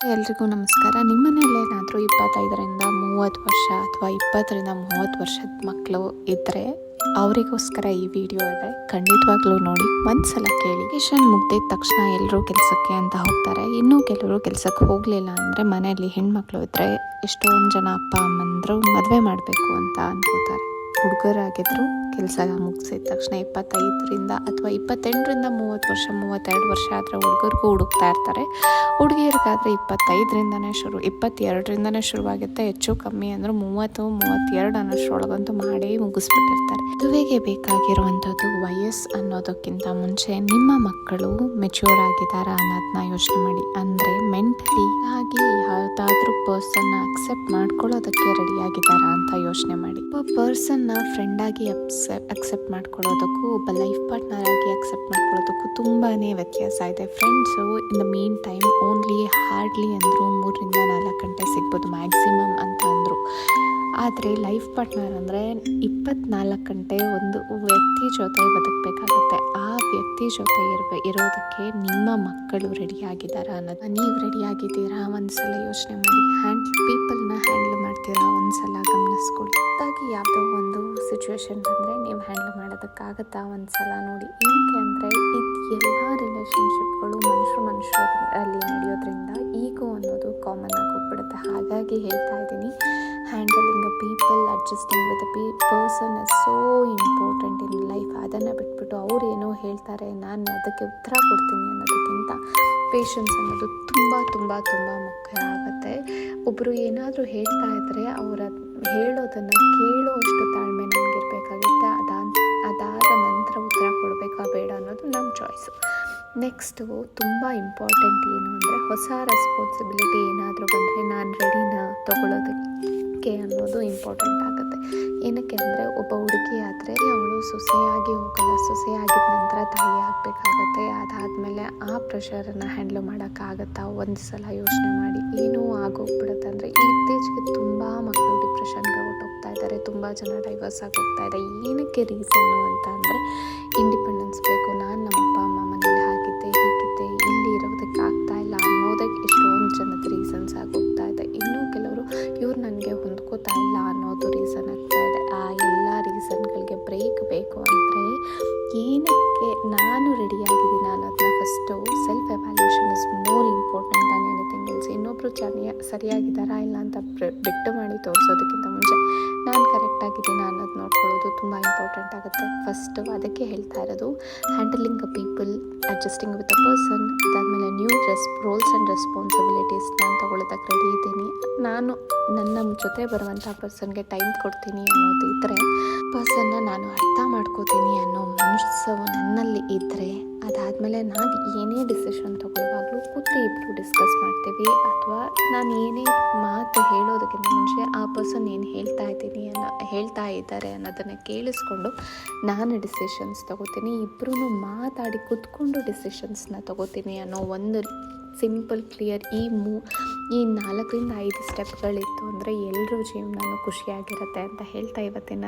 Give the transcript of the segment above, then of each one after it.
ಎಲ್ರಿಗೂ ನಮಸ್ಕಾರ. ನಿಮ್ಮ ಮನೆಯಲ್ಲೇನಾದರೂ ಇಪ್ಪತ್ತೈದರಿಂದ ಮೂವತ್ತು ವರ್ಷ ಅಥವಾ ಇಪ್ಪತ್ತರಿಂದ ಮೂವತ್ತು ವರ್ಷದ ಮಕ್ಕಳು ಇದ್ದರೆ ಅವರಿಗೋಸ್ಕರ ಈ ವಿಡಿಯೋ ಇದೆ. ಖಂಡಿತವಾಗ್ಲೂ ನೋಡಿ. ಒಂದ್ಸಲ ಕೇಳಿ. ಕಿಶನ್ ಮುಗ್ದಿದ ತಕ್ಷಣ ಎಲ್ಲರೂ ಕೆಲಸಕ್ಕೆ ಅಂತ ಹೋಗ್ತಾರೆ. ಇನ್ನೂ ಕೆಲವರು ಕೆಲಸಕ್ಕೆ ಹೋಗಲಿಲ್ಲ ಅಂದರೆ ಮನೆಯಲ್ಲಿ ಹೆಣ್ಮಕ್ಳು ಇದ್ದರೆ ಎಷ್ಟೊಂದು ಜನ ಅಪ್ಪ, ಅಮ್ಮಂದರು ಮದುವೆ ಮಾಡಬೇಕು ಅಂತ ಅನ್ಕೋತಾರೆ. ಹುಡುಗರಾಗಿದ್ರು ಕೆಲಸ ಮುಗಿಸಿದ ತಕ್ಷಣ ಇಪ್ಪತ್ತೈದರಿಂದ ಅಥವಾ ಇಪ್ಪತ್ತೆಂಟರಿಂದ ಮೂವತ್ತು ವರ್ಷ, ಮೂವತ್ತೆರಡು ವರ್ಷ ಆದರೆ ಹುಡುಗರಿಗೂ ಹುಡುಕ್ತಾ ಇರ್ತಾರೆ. ಹುಡುಗಿಯರಿಗಾದರೆ ಇಪ್ಪತ್ತೈದರಿಂದನೇ ಶುರು, ಇಪ್ಪತ್ತೆರಡರಿಂದನೇ ಶುರುವಾಗುತ್ತೆ. ಹೆಚ್ಚು ಕಮ್ಮಿ ಅಂದರೆ ಮೂವತ್ತು, ಮೂವತ್ತೆರಡು ಅನ್ನೋಷ್ಟರೊಳಗಂತೂ ಮಾಡೇ ಮುಗಿಸ್ಬಿಟ್ಟಿರ್ತಾರೆ. ಮದುವೆಗೆ ಬೇಕಾಗಿರುವಂಥದ್ದು ವಯಸ್ಸು ಅನ್ನೋದಕ್ಕಿಂತ ಮುಂಚೆ ನಿಮ್ಮ ಮಕ್ಕಳು ಮೆಚ್ಯೂರ್ ಆಗಿದ್ದಾರಾ ಅನ್ನೋದನ್ನ ಯೋಚನೆ ಮಾಡಿ. ಅಂದರೆ ಮೆಂಟಲಿ ಆಗಿ ಯಾವುದಾದ್ರೂ ಪರ್ಸನ್ನ ಅಕ್ಸೆಪ್ಟ್ ಮಾಡ್ಕೊಳ್ಳೋದಕ್ಕೆ ರೆಡಿಯಾಗಿದ್ದಾರಾ ಅಂತ. ಯೋಚನೆ ಮಾಡಿ. ಒಬ್ಬ ಪರ್ಸನ್ನ ಫ್ರೆಂಡ್ ಆಗಿ ಅಕ್ಸೆಪ್ಟ್ ಮಾಡ್ಕೊಳ್ಳೋದಕ್ಕೂ, ಒಬ್ಬ ಲೈಫ್ ಪಾರ್ಟ್ನರ್ ಆಗಿ ಅಕ್ಸೆಪ್ಟ್ ಮಾಡ್ಕೊಳ್ಳೋದಕ್ಕೂ ತುಂಬಾ ವ್ಯತ್ಯಾಸ ಇದೆ. Friends in the meantime only hardly ಅಂದರು ಮೂರರಿಂದ ನಾಲ್ಕು ಗಂಟೆ ಸಿಗ್ಬೋದು ಮ್ಯಾಕ್ಸಿಮಮ್ ಅಂತ ಅಂದರು. ಆದರೆ ಲೈಫ್ ಪಾರ್ಟ್ನರ್ ಅಂದರೆ ಇಪ್ಪತ್ನಾಲ್ಕು ಗಂಟೆ ಒಂದು ವ್ಯಕ್ತಿ ಜೊತೆ ಬದುಕಬೇಕಾಗತ್ತೆ. ಆ ವ್ಯಕ್ತಿ ಜೊತೆ ಇರಬೇ, ಇರೋದಕ್ಕೆ ನಿಮ್ಮ ಮಕ್ಕಳು ರೆಡಿ ಆಗಿದ್ದಾರಾ ಅನ್ನೋದು. ನೀವು ರೆಡಿಯಾಗಿದ್ದೀರಾ ಒಂದು ಸಲ ಯೋಚನೆ ಮಾಡಿ. ಹ್ಯಾಂಡ್ ಪೀಪಲ್ನ ಯಾವುದೋ ಒಂದು ಸಿಚುವೇಶನ್ ಬಂದರೆ ನೀವು ಹ್ಯಾಂಡಲ್ ಮಾಡೋದಕ್ಕಾಗತ್ತಾ ಒಂದ್ಸಲ ನೋಡಿ. ಏನಕ್ಕೆ ಅಂದರೆ ಇದು ಎಲ್ಲ ರಿಲೇಷನ್ಶಿಪ್ಗಳು ಮನುಷ್ಯರು ಮನುಷ್ಯರಲ್ಲಿ ನಡೆಯೋದ್ರಿಂದ ಈಗೋ ಅನ್ನೋದು ಕಾಮನ್ ಆಗಿ ಹೋಗ್ಬಿಡುತ್ತೆ. ಹಾಗಾಗಿ ಹೇಳ್ತಾ ಇದ್ದೀನಿ. Handling a people adjusting with a pea person is so important in life ಅದನ್ನು ಬಿಟ್ಬಿಟ್ಟು ಅವ್ರು ಏನೋ ಹೇಳ್ತಾರೆ, ನಾನು ಅದಕ್ಕೆ ಉತ್ತರ ಕೊಡ್ತೀನಿ ಅನ್ನೋದಕ್ಕಿಂತ ಪೇಷನ್ಸ್ ಅನ್ನೋದು ತುಂಬ ತುಂಬ ತುಂಬ ಮುಖ್ಯ ಆಗುತ್ತೆ. ಒಬ್ಬರು ಏನಾದರೂ ಹೇಳ್ತಾ ಇದ್ದರೆ ಅವರ ಹೇಳೋದನ್ನು ಕೇಳೋ ಅಷ್ಟು ತಾಳ್ಮೆ ನಮಗಿರಬೇಕಾಗುತ್ತೆ. ಅದಾದ ಅದಾದ ನಂತರ ಉತ್ತರ ಕೊಡಬೇಕಾ ಬೇಡ ಅನ್ನೋದು ನಮ್ಮ ಚಾಯ್ಸು ನೆಕ್ಸ್ಟು ತುಂಬ ಇಂಪಾರ್ಟೆಂಟ್ ಏನು ಅಂದರೆ ಹೊಸ ರೆಸ್ಪಾನ್ಸಿಬಿಲಿಟಿ ಏನಾದರೂ ಬಂದರೆ ನಾನು ರೆಡಿನ ತೊಗೊಳೋದಕ್ಕೆ ಅನ್ನೋದು ಇಂಪಾರ್ಟೆಂಟ್ ಆಗುತ್ತೆ. ಏನಕ್ಕೆ ಅಂದರೆ ಒಬ್ಬ ಹುಡುಗಿ ಆದರೆ ಅವಳು ಸೊಸೆಯಾಗಿ ಹೋಗಲ್ಲ ಸೊಸೆಯಾಗಿದ್ದ ನಂತರ ತಾಯಿ ಆಗಬೇಕಾಗತ್ತೆ. ಅದಾದಮೇಲೆ ಆ ಪ್ರೆಷರನ್ನು ಹ್ಯಾಂಡ್ಲ್ ಮಾಡೋಕ್ಕಾಗತ್ತಾ ಒಂದು ಸಲ ಯೋಚನೆ ಮಾಡಿ. ಏನೂ ಆಗೋಗ್ಬಿಡುತ್ತೆ ಅಂದರೆ ಇತ್ತೀಚೆಗೆ ತುಂಬ ಮಕ್ಕಳು ಡಿಪ್ರೆಷನ್ಗೆ ಹೊಟ್ಟೋಗ್ತಾ ಇದ್ದಾರೆ ತುಂಬ ಜನ ಡೈವರ್ಸ್ ಆಗಿ ಹೋಗ್ತಾ ಇದ್ದಾರೆ ಏನಕ್ಕೆ ರೀಸನ್ನು ಅಂತ ಅಂದರೆ ಇಂಡಿಪೆಂಡೆನ್ಸ್ ಬೇಕು. ನಾನು ನಮ್ಮ ಅಪ್ಪ ಅಮ್ಮ ಬ್ರೇಕ್ ಬೇಕು ಅಂದರೆ ಏನಕ್ಕೆ ನಾನು ರೆಡಿಯಾಗಿದ್ದೀನಿ ಅನ್ನೋದನ್ನ ಫಸ್ಟು ಎಲ್ಸ್ ಚೆನ್ನಾಗಿ ಸರಿಯ, ಸರಿಯಾಗಿದ್ದಾರಾ ಇಲ್ಲ ಅಂತ ಬಿಟ್ಟು ಮಾಡಿ ತೋರಿಸೋದಕ್ಕಿಂತ ಮುಂಚೆ ನಾನು ಕರೆಕ್ಟಾಗಿದ್ದೀನಿ ಅನ್ನೋದು ನೋಡ್ಕೊಳ್ಳೋದು ತುಂಬ ಇಂಪಾರ್ಟೆಂಟ್ ಆಗುತ್ತೆ. ಫಸ್ಟು ಅದಕ್ಕೆ ಹೇಳ್ತಾ ಇರೋದು handling uh people adjusting with a person ಅದಾದಮೇಲೆ ನ್ಯೂ ರೆಸ್ ರೋಲ್ಸ್ ಆ್ಯಂಡ್ ರೆಸ್ಪಾನ್ಸಿಬಿಲಿಟೀಸ್ ನಾನು ತೊಗೊಳ್ಳೋದಕ್ಕೆ ರೆಡಿ ಇದ್ದೀನಿ. ನಾನು ನನ್ನ ಜೊತೆ ಬರುವಂಥ ಪರ್ಸನ್ಗೆ ಟೈಮ್ ಕೊಡ್ತೀನಿ ಅನ್ನೋದು ಇದ್ದರೆ ಪರ್ಸನ್ನ ನಾನು ಅರ್ಥ ಮಾಡ್ಕೋತೀನಿ ಅನ್ನೋ ಮನಸ್ಸು ನನ್ನಲ್ಲಿ ಇದ್ದರೆ ಅದಾದಮೇಲೆ ನಾನು ಏನೇ ಡಿಸಿಷನ್ ತೊಗೊಳ್ಳುವಾಗಲೂ ಕೂತು ಇಬ್ಬರು ಡಿಸ್ಕಸ್ ಮಾಡ್ತೀವಿ. ಅಥವಾ ನಾನು ಏನೇ ಮಾತು ಹೇಳೋದಕ್ಕಿಂತ ಮುಂಚೆ ಆ ಪರ್ಸನ್ ಏನು ಹೇಳ್ತಾ ಇದ್ದೀನಿ ಅನ್ನೋ, ಹೇಳ್ತಾ ಇದ್ದಾರೆ ಅನ್ನೋದನ್ನು ಕೇಳಿಸ್ಕೊಂಡು ನಾನು ಡಿಸಿಷನ್ಸ್ ತಗೋತೀನಿ. ಇಬ್ಬರೂ ಮಾತಾಡಿ ಕೂತ್ಕೊಂಡು ಡಿಸಿಷನ್ಸ್ನ ತಗೋತೀನಿ ಅನ್ನೋ ಒಂದು ಸಿಂಪಲ್ ಕ್ಲಿಯರ್ ಈ ಮೂ ಈ ನಾಲ್ಕರಿಂದ ಐದು ಸ್ಟೆಪ್ಗಳಿತ್ತು ಅಂದರೆ ಎಲ್ಲರೂ ಜೀವನನೂ ಖುಷಿಯಾಗಿರುತ್ತೆ ಅಂತ ಹೇಳ್ತಾ ಇವತ್ತಿನ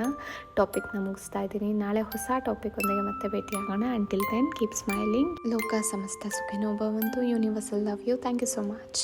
ಟಾಪಿಕ್ನ ಮುಗಿಸ್ತಾ ಇದ್ದೀನಿ. ನಾಳೆ ಹೊಸ ಟಾಪಿಕ್ ಒಂದಿಗೆ ಮತ್ತೆ ಭೇಟಿಯಾಗೋಣ. ಅಂಟಿಲ್ ದೆನ್ ಕೀಪ್ ಸ್ಮೈಲಿಂಗ್ ಲೋಕ ಸಮಸ್ತ ಸುಖಿನೋ ಭವಂತು. Universal love you thank you so much